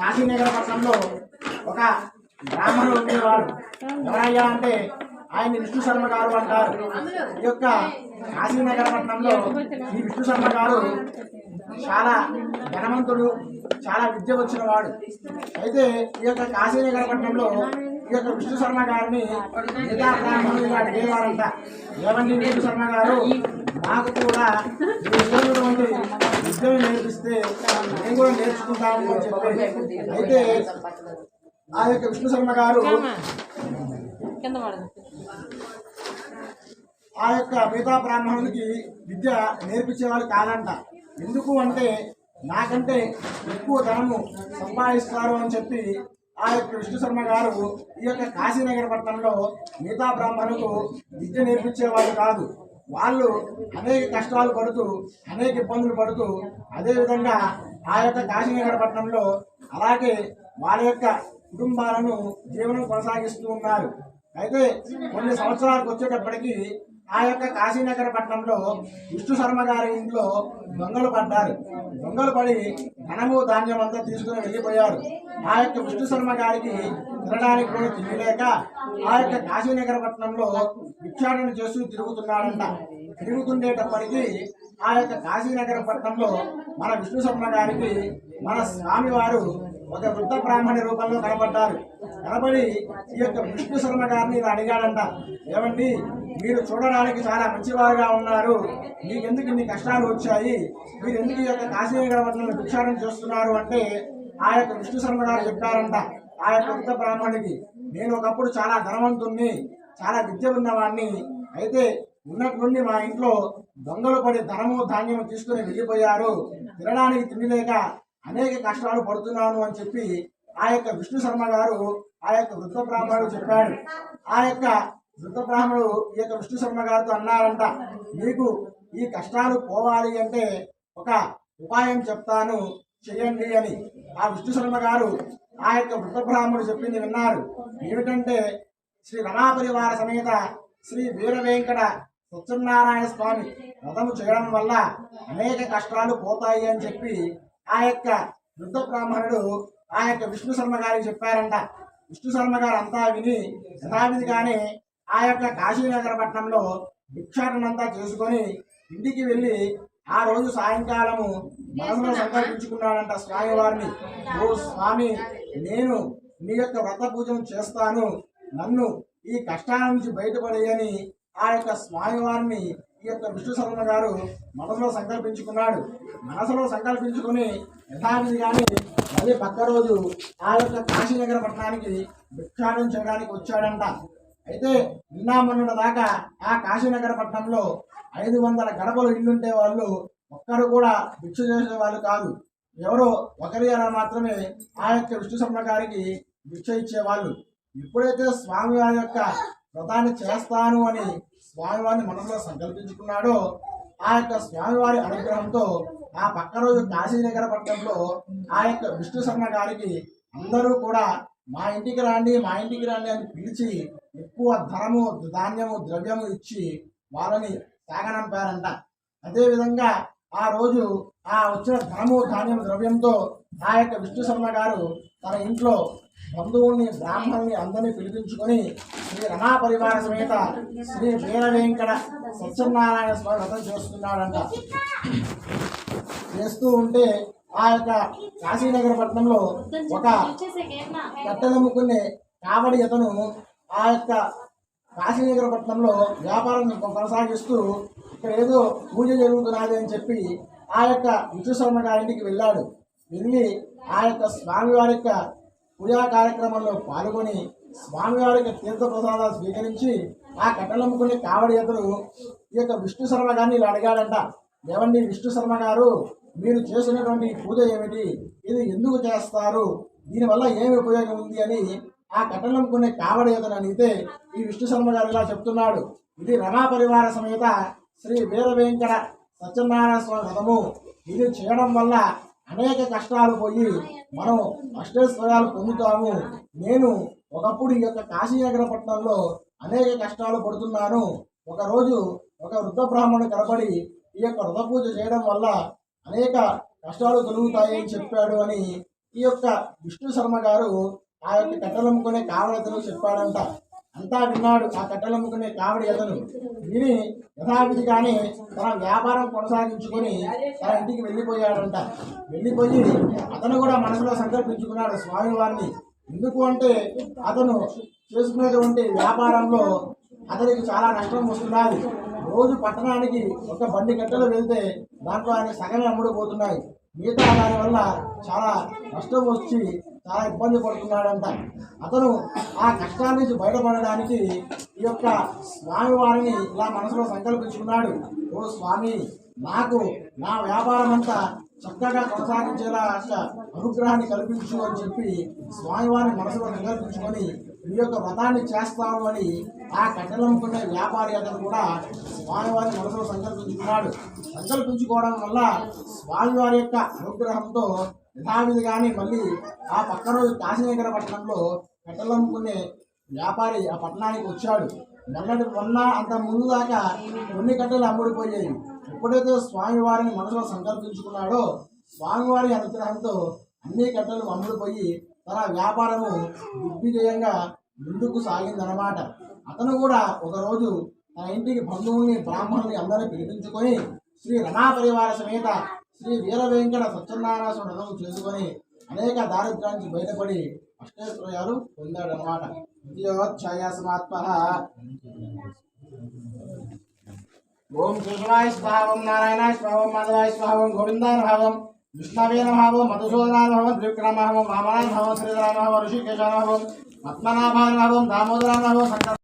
కాశీనగర పట్టణంలో ఒక బ్రాహ్మణుడు ఉండేవాడు. ఎవరయ్యా అంటే ఆయన విష్ణు శర్మ గారు అంటారు. ఈ యొక్క కాశీనగర పట్టణంలో ఈ విష్ణు శర్మ గారు చాలా ధనవంతుడు చాలా విద్య వచ్చిన వాడు అయితే ఈ యొక్క కాశీనగర పట్టణంలో ఈ యొక్క విష్ణు శర్మ గారిని మిగతా బ్రాహ్మణులు అడిగేవారంట. ఏమండి విష్ణు శర్మ గారు? నాకు కూడా మీ వంటి విద్యను నేర్పిస్తే నేను కూడా నేర్చుకుంటాను అని చెప్పి అయితే ఆ యొక్క విష్ణు శర్మ గారు ఆ యొక్క మిగతా బ్రాహ్మణులకి విద్య నేర్పించేవాళ్ళు కాదంట. ఎందుకు అంటే నాకంటే ఎక్కువ ధనము సంపాదిస్తారు అని చెప్పి ఆ యొక్క విష్ణు శర్మ గారు ఈ యొక్క కాశీనగర పట్టణంలో మిగతా బ్రాహ్మణులకు విద్య నేర్పించేవాళ్ళు కాదు. వాళ్ళు అనేక కష్టాలు పడుతూ అనేక ఇబ్బందులు పడుతూ అదేవిధంగా ఆ యొక్క కాశీనగర పట్టణంలో అలాగే వాళ్ళ యొక్క కుటుంబాలను జీవనం కొనసాగిస్తూ ఉన్నారు. అయితే కొన్ని సంవత్సరాలకు వచ్చేటప్పటికీ ఆ యొక్క కాశీనగర పట్టణంలో విష్ణు శర్మ గారి ఇంట్లో దొంగలు పడ్డారు. దొంగలు పడి ధనము ధాన్యం అంతా తీసుకుని వెళ్ళిపోయారు. ఆ యొక్క విష్ణు శర్మ గారికి తినడానికి కూడా తినలేక ఆ యొక్క కాశీనగర పట్టణంలో భిక్షాటన చేస్తూ తిరుగుతున్నాడంట. తిరుగుతుండేటప్పటికి ఆ యొక్క కాశీనగర పట్టణంలో మన విష్ణు శర్మ గారికి మన స్వామివారు ఒక వృద్ధ బ్రాహ్మణి రూపంలో కనబడ్డారు కనబడి ఈ యొక్క విష్ణు శర్మ గారిని ఇలా అడిగాడంట ఏమండి మీరు చూడడానికి చాలా మంచివారుగా ఉన్నారు. మీకెందుకు ఇన్ని కష్టాలు వచ్చాయి? మీరు ఎందుకు ఈ యొక్క కాశీ పట్టణంలో భిక్షాటన చేస్తున్నారు? అంటే ఆ యొక్క విష్ణు శర్మ గారు చెప్పారంట ఆ యొక్క వృద్ధ బ్రాహ్మణికి నేను ఒకప్పుడు చాలా ధనవంతుణ్ణి చాలా విద్య ఉన్నవాడిని అయితే ఉన్నటి నుండి మా ఇంట్లో దొంగలు పడి ధనము ధాన్యము తీసుకుని వెళ్ళిపోయారు. తినడానికి తిండి లేక అనేక కష్టాలు పడుతున్నాను అని చెప్పి ఆ యొక్క విష్ణు శర్మ గారు ఆ యొక్క వృద్ధ బ్రాహ్మణుడు చెప్పాడు. ఆ యొక్క వృద్ధ బ్రాహ్మణుడు ఈ యొక్క విష్ణు శర్మ గారితో అన్నారంట మీకు ఈ కష్టాలు పోవాలి అంటే ఒక ఉపాయం చెప్తాను చెయ్యండి అని. ఆ విష్ణు శర్మ గారు ఆ యొక్క వృద్ధ బ్రాహ్మణుడు చెప్పింది విన్నారు. ఏమిటంటే శ్రీ రమాపరివార సమేత శ్రీ వీర వెంకట సత్యనారాయణ స్వామి వ్రతము చేయడం వల్ల అనేక కష్టాలు పోతాయి అని చెప్పి ఆ యొక్క వృద్ధ బ్రాహ్మణుడు ఆ యొక్క విష్ణు శర్మ గారికి చెప్పారంట. విష్ణు శర్మ గారు అంతా విని యథావిధిగానే ఆ యొక్క కాశీనగర పట్టణంలో భిక్షాటనంతా చేసుకొని ఇంటికి వెళ్ళి ఆ రోజు సాయంకాలము మనసులో సంకల్పించుకున్నాడంట స్వామి వారిని ఓ స్వామి నేను నీ యొక్క వ్రత పూజను చేస్తాను. నన్ను ఈ కష్టాల నుంచి బయటపడేయని ఆ యొక్క స్వామివారిని ఈ యొక్క విష్ణు శర్మ గారు మనసులో సంకల్పించుకున్నాడు. మనసులో సంకల్పించుకుని యథావిధిగానే మళ్ళీ పక్క రోజు ఆ యొక్క కాశీనగర పట్టణానికి భిక్షాటం చేయడానికి వచ్చాడంట. అయితే నిన్నా మొన్నటి దాకా ఆ కాశీనగర పట్టణంలో ఐదు వందల గడపలు ఇల్లుంటే వాళ్ళు ఒక్కరు కూడా భిక్ష చేసే వాళ్ళు కాదు. ఎవరో ఒకరి అలా మాత్రమే ఆ యొక్క విష్ణు శర్మ గారికి భిక్ష ఇచ్చేవాళ్ళు. ఎప్పుడైతే స్వామివారి యొక్క వ్రతాన్ని చేస్తాను అని స్వామివారిని మనసులో సంకల్పించుకున్నాడో ఆ యొక్క స్వామివారి అనుగ్రహంతో ఆ పక్క రోజు కాశీనగర పట్టణంలో ఆ యొక్క విష్ణు శర్మ గారికి అందరూ కూడా మా ఇంటికి రాండి మా ఇంటికి రాండి అని పిలిచి ఎక్కువ ధనము ధాన్యము ద్రవ్యము ఇచ్చి వాళ్ళని సాగనంపారంట. అదేవిధంగా ఆ రోజు ఆ వచ్చిన ధనము ధాన్యం ద్రవ్యంతో ఆ యొక్క విష్ణు శర్మ గారు తన ఇంట్లో బంధువుల్ని బ్రాహ్మణుల్ని అందరినీ పిలిపించుకొని శ్రీ రమా పరివార సమేత శ్రీ వీర వెంకట సత్యనారాయణ స్వామి వ్రతం చేస్తున్నాడంట. చేస్తూ ఉంటే ఆ యొక్క కాశీనగర పట్టణంలో ఒక కట్టెలమ్ముకునే కావడి అతను ఆ యొక్క కాశీనగర పట్టణంలో వ్యాపారం కొనసాగిస్తూ ఇక్కడ ఏదో పూజ జరుగుతున్నది అని చెప్పి ఆ యొక్క విష్ణుశర్మ గారింటికి వెళ్ళాడు. వెళ్ళి ఆ యొక్క స్వామివారి యొక్క పూజా కార్యక్రమంలో పాల్గొని స్వామివారి యొక్క తీర్థ ప్రసాదాలు స్వీకరించి ఆ కట్టెలమ్ముకునే కావడి ఎదురు ఈ యొక్క విష్ణు శర్మ గారిని ఇలా అడిగాడంట ఏమండి విష్ణు శర్మ గారు మీరు చేసినటువంటి పూజ ఏమిటి? ఇది ఎందుకు చేస్తారు? దీనివల్ల ఏమి ఉపయోగం ఉంది? అని ఆ కట్టలమ్ముకునే కావడి ఎదురు అడిగితే ఈ విష్ణు శర్మ గారు ఇలా చెప్తున్నాడు ఇది రమా పరివార సమేత శ్రీ వీర వెంకట సత్యనారాయణ స్వామి వ్రతము. ఇది చేయడం వల్ల అనేక కష్టాలు పోయి మనం అష్టైశ్వర్యాలు పొందుతాము. నేను ఒకప్పుడు ఈ యొక్క కాశీనగర పట్టణంలో అనేక కష్టాలు పడుతున్నాను. ఒకరోజు ఒక వృద్ధ బ్రాహ్మణుడు కనబడి ఈ యొక్క వ్రత పూజ చేయడం వల్ల అనేక కష్టాలు తొలుగుతాయి అని చెప్పాడు అని ఈ యొక్క విష్ణు శర్మ గారు ఆ యొక్క కట్టెలమ్ముకునే కారణతను చెప్పాడంట. అంతా విన్నాడు. ఆ కట్టెలమ్ముకునే కావిడి అతను. విని యథావిధిగానే తన వ్యాపారం కొనసాగించుకొని తన ఇంటికి వెళ్ళిపోయాడంట. వెళ్ళిపోయి అతను కూడా మనసులో సంకల్పించుకున్నాడు స్వామివారిని. ఎందుకు అంటే అతను చేసుకునేటువంటి వ్యాపారంలో అతనికి చాలా నష్టం వస్తున్నది. రోజు పట్టణానికి ఒక బండి గంటలు వెళ్తే దాంట్లో ఆయన సగమే అమ్ముడుపోతున్నాయి. మిగతా దాని వల్ల చాలా నష్టం వచ్చి చాలా ఇబ్బంది పడుతున్నాడంట. అతను ఆ కష్టాల నుంచి బయటపడడానికి ఈ యొక్క స్వామివారిని ఇలా మనసులో సంకల్పించుకున్నాడు. ఓ స్వామి నాకు నా వ్యాపారం అంతా చక్కగా కొనసాగించేలా అనుగ్రహాన్ని కల్పించు అని చెప్పి స్వామివారిని మనసులో సంకల్పించుకొని ఈ యొక్క వ్రతాన్ని చేస్తాను అని ఆ కట్టెలమ్ముకునే వ్యాపారి అతను కూడా స్వామివారి మనసులో సంకల్పించుకున్నాడు. సంకల్పించుకోవడం వల్ల స్వామివారి యొక్క అనుగ్రహంతో యథావిధిగానే మళ్ళీ ఆ పక్క రోజు కాశీనగర పట్టణంలో కట్టెలమ్ముకునే వ్యాపారి ఆ పట్టణానికి వచ్చాడు. మొన్నటి మొన్న అంత ముందు దాకా కొన్ని కట్టెలు అమ్ముడిపోయాయి. ఎప్పుడైతే స్వామివారిని మనసులో సంకల్పించుకున్నాడో స్వామివారి అనుగ్రహంతో అన్ని కట్టెలు అమ్ముడిపోయి తన వ్యాపారము దిగ్విజయంగా ముందుకు సాగిందనమాట అతను కూడా ఒకరోజు తన ఇంటికి బంధువుల్ని బ్రాహ్మణుల్ని అందరినీ పిలిపించుకొని శ్రీ రమా పరివార సమేత శ్రీ వీర వెంకట సత్యనారాయణ వ్రతం చేసుకొని అనేక దారిద్రానికి బయటపడి అష్టైశ్వర్యాలు పొందాడనమాట ద్వితీయోధ్యాయ సమాత్మ ఓం కృష్ణాయ స్వాహం నారాయణ స్వాహం మాధవాయ స్వాహం గోవిందాయ భావం విష్ణవే నమః మధుసూదనాయ నమః త్రివిక్రమాయ వామనాయ భావం శ్రీధరాయ నమః ఋషికేశాయ నమః పద్మనాభాయ దామోదరాయ